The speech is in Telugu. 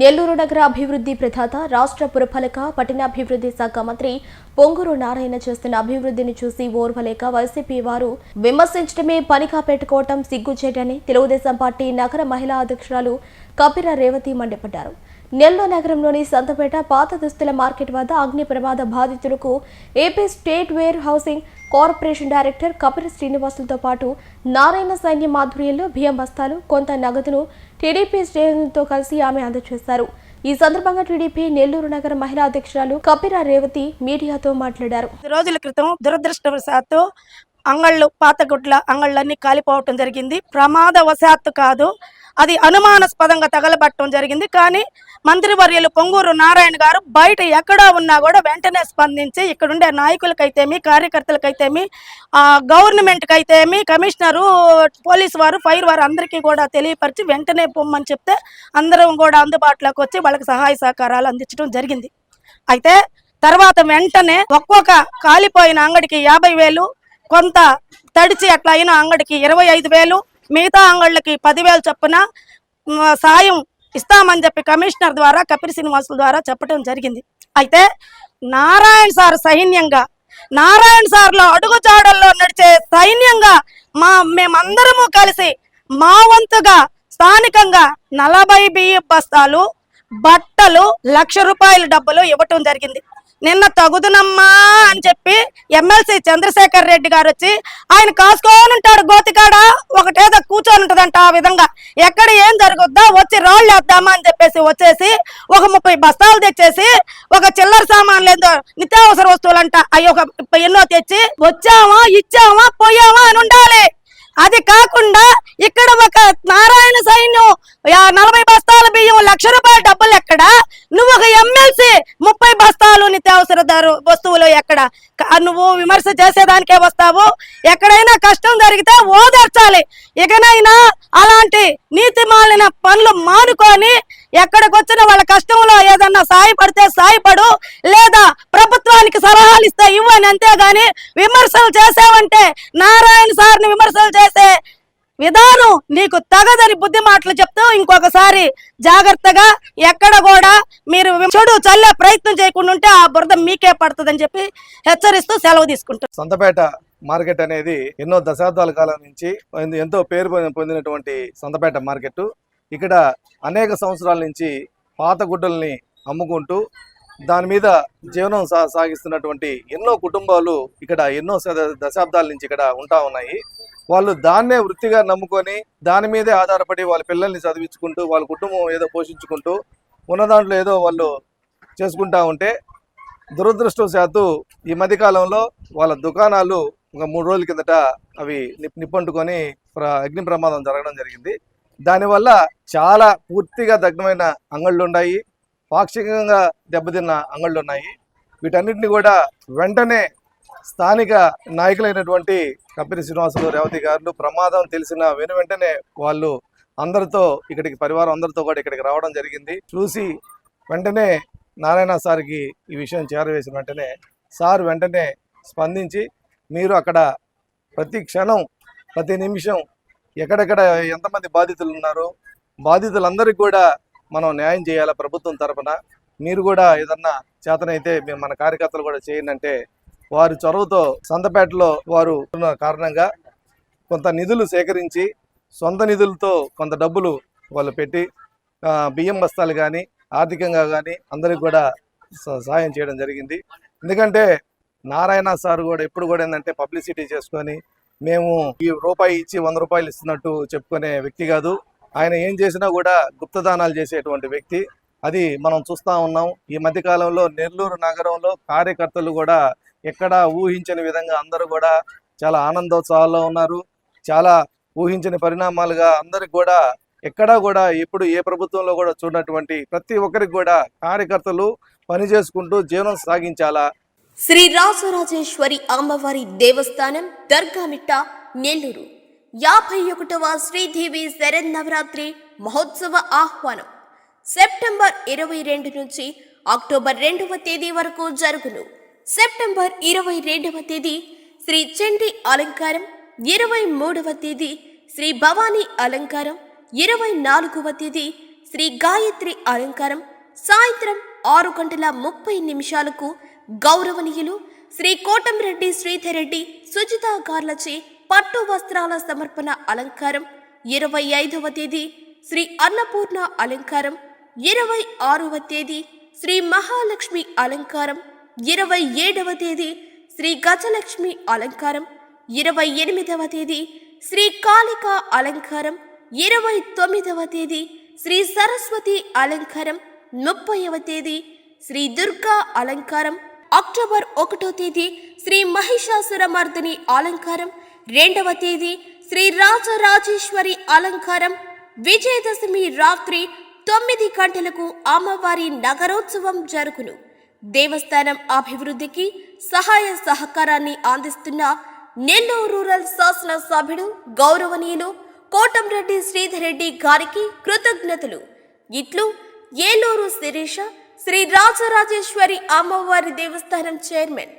నెల్లూరు నగర అభివృద్ధి ప్రదాత రాష్ట్ర పురపాలక పట్టణాభివృద్ధి శాఖ మంత్రి పొంగూరు నారాయణ చేస్తున్న అభివృద్ధిని చూసి ఓర్వలేక వైసీపీ వారు విమర్శించడమే పనిగా పెట్టుకోవటం సిగ్గుచేటని తెలుగుదేశం పార్టీ నగర మహిళా అధ్యక్షురాలు కపిర రేవతి మండిపడ్డారు. నెల్లూరు నగరంలోని సంతపేట పాత దుస్తుల మార్కెట్ వద్ద అగ్ని ప్రమాద బాధితులకు AP state warehousing corporation director Kapira శ్రీనివాసులతో పాటు నారాయణ సైన్య మాధుర్యంలో బియ్యం బస్తాలు కొంత నగదును టీడీపీ శ్రేణులతో కలిసి ఆమె అందజేశారు. ఈ సందర్భంగా టీడీపీ నెల్లూరు నగర మహిళా అధ్యక్షురాలు కపిర రేవతి మీడియాతో మాట్లాడారు. రోజుల క్రితం దురదృష్టవశాత్తు అంగళ్ళు పాతగుడ్ల అంగళ్ళన్నీ కాలిపోవటం జరిగింది. ప్రమాదవశాత్తు కాదు అది అనుమానాస్పదంగా తగలబట్టడం జరిగింది. కానీ మంత్రివర్యులు పొంగూరు నారాయణ గారు బయట ఎక్కడా ఉన్నా కూడా వెంటనే స్పందించి ఇక్కడుండే నాయకులకైతేమి కార్యకర్తలకైతేమి గవర్నమెంట్కైతేమి కమిషనరు పోలీసు వారు ఫైర్ వారు అందరికీ కూడా తెలియపరిచి వెంటనే పొమ్మని చెప్తే అందరం కూడా అందుబాటులోకి వచ్చి వాళ్ళకి సహాయ సహకారాలు అందించడం జరిగింది. అయితే తర్వాత వెంటనే ఒక్కొక్క కాలిపోయిన అంగడికి యాభై వేలు కొంత తడిచి అట్లా అయిన అంగడికి ఇరవై ఐదు వేలు మిగతా అంగళ్ళకి పదివేలు చొప్పున సాయం ఇస్తామని చెప్పి కమిషనర్ ద్వారా కపిల్ శ్రీనివాసుల ద్వారా చెప్పడం జరిగింది. అయితే నారాయణ సార్ సైన్యంగా నారాయణ సార్లో అడుగుజాడల్లో నడిచే సైన్యంగా మా మేమందరము కలిసి మా వంతుగా స్థానికంగా నలభై బియ్య బస్తాలు బట్టలు లక్ష రూపాయల డబ్బులు ఇవ్వటం జరిగింది. నిన్న తగుదునమ్మా అని చెప్పి ఎమ్మెల్సీ చంద్రశేఖర్ రెడ్డి గారు వచ్చి ఆయన కాసుకొని ఉంటాడు గోతికాడ ఒకటేదో కూర్చొని ఉంటుందంట ఆ విధంగా. ఎక్కడ ఏం జరుగుద్దా వచ్చి రాళ్ళు వేద్దామా అని చెప్పేసి వచ్చేసి ఒక ముప్పై బస్తాలు తెచ్చేసి ఒక చిల్లర సామాన్లు ఏందో నిత్యావసర వస్తువులంట అవి ఒక ఎన్నో తెచ్చి వచ్చామా ఇచ్చామా పోయామా అని ఉండాలి. అది కాకుండా ఇక్కడ ఒక నారాయణ సైన్యం యా- నలభై బస్తాల బియ్యం లక్ష రూపాయల డబ్బులు ఎక్కడ? నువ్వు ఒక ఎమ్మెల్సీ ముప్పై బస్తాలు నిత్యావసర ధర వస్తువులు ఎక్కడ? నువ్వు విమర్శ చేసేదానికే వస్తావు. ఎక్కడైనా కష్టం జరిగితే ఓదార్చాలి. ఇకనైనా అలాంటి నీతి మాలిన పనులు మానుకొని ఎక్కడికి వచ్చిన వాళ్ళ కష్టంలో ఏదన్నా సాయపడితే సాయపడు లేదా ప్రభుత్వానికి సలహాలు ఇస్తే ఇవ్వని అంతేగాని విమర్శలు చేసావంటే నారాయణ సార్ని విమర్శలు చేసే విధానం నీకు తగదని బుద్ధి మాటలు చెప్తూ ఇంకొకసారి జాగ్రత్తగా ఎక్కడ కూడా మీరు చెడు చల్లే ప్రయత్నం చేయకుండా ఉంటే ఆ బురద మీకే పడుతుందని చెప్పి హెచ్చరిస్తూ సెలవు తీసుకుంటారు సొంతపేట మార్కెట్ అనేది ఎన్నో దశాబ్దాల కాలం నుంచి ఎంతో- పేరు పొందినటువంటి సొంతపేట మార్కెట్. ఇక్కడ అనేక సంవత్సరాల నుంచి పాత గుడ్డల్ని అమ్ముకుంటూ దాని మీద జీవనం సా సాగిస్తున్నటువంటి ఎన్నో కుటుంబాలు ఇక్కడ ఎన్నో దశాబ్దాల నుంచి ఇక్కడ ఉంటా ఉన్నాయి. వాళ్ళు దాన్నే వృత్తిగా నమ్ముకొని దాని మీదే ఆధారపడి వాళ్ళ పిల్లల్ని చదివించుకుంటూ వాళ్ళ కుటుంబం ఏదో పోషించుకుంటూ ఉన్న దాంట్లో ఏదో వాళ్ళు చేసుకుంటా ఉంటే దురదృష్టవశాత్తు ఈ మధ్య కాలంలో వాళ్ళ దుకాణాలు ఒక మూడు రోజుల కిందట అవి నిప్ నిప్పంటుకొని అగ్ని ప్రమాదం జరగడం జరిగింది. దానివల్ల చాలా పూర్తిగా దగ్నమైన అంగళ్ళు ఉన్నాయి పాక్షికంగా దెబ్బతిన్న అంగళ్ళు ఉన్నాయి వీటన్నిటిని కూడా వెంటనే స్థానిక నాయకులైనటువంటి కంపెనీ శ్రీనివాసులు రేవతి గారు ప్రమాదం తెలిసిన వెను వెంటనే వాళ్ళు అందరితో ఇక్కడికి పరివారం అందరితో కూడా ఇక్కడికి రావడం జరిగింది. చూసి వెంటనే నారాయణ సార్కి ఈ విషయం చేరవేసిన వెంటనే సార్ వెంటనే స్పందించి మీరు అక్కడ ప్రతి క్షణం ప్రతి నిమిషం ఎక్కడెక్కడ ఎంతమంది బాధితులు ఉన్నారో బాధితులందరికీ కూడా మనం న్యాయం చేయాలి ప్రభుత్వం తరపున? మీరు కూడా ఏదన్నా చేతనైతే మేము మన కార్యకర్తలు కూడా చేయండి అంటే వారి చొరవతో సంతపేటలో వారు ఉన్న కారణంగా కొంత నిధులు సేకరించి సొంత నిధులతో కొంత డబ్బులు వాళ్ళు పెట్టి బియ్యం బస్తాలు కానీ ఆర్థికంగా కానీ అందరికి కూడా స- సహాయం చేయడం జరిగింది. ఎందుకంటే నారాయణ సార్ కూడా ఎప్పుడు కూడా ఏంటంటే పబ్లిసిటీ చేసుకొని మేము ఈ రూపాయి ఇచ్చి వంద రూపాయలు ఇస్తున్నట్టు చెప్పుకునే వ్యక్తి కాదు. ఆయన ఏం చేసినా కూడా గుప్తదానాలు చేసేటువంటి వ్యక్తి. అది మనం చూస్తా ఉన్నాం. ఈ మధ్య కాలంలో నెల్లూరు నగరంలో కార్యకర్తలు కూడా ఎక్కడా ఊహించని విధంగా అందరూ కూడా చాలా ఆనందోత్సవాల్లో ఉన్నారు. చాలా ఊహించని పరిణామాలుగా అందరికి కూడా ఎక్కడా కూడా ఎప్పుడు ఏ ప్రభుత్వంలో కూడా చూడనటువంటి ప్రతి ఒక్కరికి కూడా కార్యకర్తలు పని చేసుకుంటూ జీవనం సాగించాలా? శ్రీ రాజరాజేశ్వరి అమ్మవారి దేవస్థానం దర్గామిట్ట నెల్లూరు. యాభై ఒకటవ శ్రీదేవి శరన్నవరాత్రి మహోత్సవ ఆహ్వానం. సెప్టెంబర్ ఇరవై రెండు నుంచి అక్టోబర్ రెండవ తేదీ వరకు జరుగును. సెప్టెంబర్ ఇరవై రెండవ తేదీ శ్రీ చండి అలంకారం ఇరవై మూడవ తేదీ శ్రీ భవానీ అలంకారం ఇరవై నాలుగవ తేదీ శ్రీ గాయత్రి అలంకారం. సాయంత్రం ఆరు గంటల ముప్పై నిమిషాలకు గౌరవనీయులు శ్రీ కోటంరెడ్డి శ్రీధర్ రెడ్డి సుజిత గార్లచే పట్టు వస్త్రాల సమర్పణ అలంకారం. ఇరవై ఐదవ తేదీ శ్రీ అన్నపూర్ణ అలంకారం. ఇరవై ఆరవ తేదీ శ్రీ మహాలక్ష్మి అలంకారం. ఇరవై ఏడవ తేదీ శ్రీ గజలక్ష్మి అలంకారం. ఇరవై ఎనిమిదవ తేదీ శ్రీ కాళిక అలంకారం. ఇరవై తొమ్మిదవ తేదీ శ్రీ సరస్వతి అలంకారం. ముప్పైవ తేదీ శ్రీ దుర్గా అలంకారం. అక్టోబర్ ఒకటో తేదీ శ్రీ మహిషాసురమర్దిని అలంకారం రెండవ తేదీ శ్రీ రాజరాజేశ్వరి అలంకారం విజయదశమి రాత్రి తొమ్మిది గంటలకు అమ్మవారి నగరోత్సవం జరుగును. దేవస్థానం అభివృద్ధికి సహాయ సహకారాన్ని అందిస్తున్న నెల్లూరు రూరల్ శాసన సభ్యుడు గౌరవనీయులు కోటంరెడ్డి శ్రీధర్ రెడ్డి గారికి కృతజ్ఞతలు. ఇట్లు ఏలూరు శిరీష శ్రీ రాజరాజేశ్వరి అమ్మవారి దేవస్థానం చైర్మన్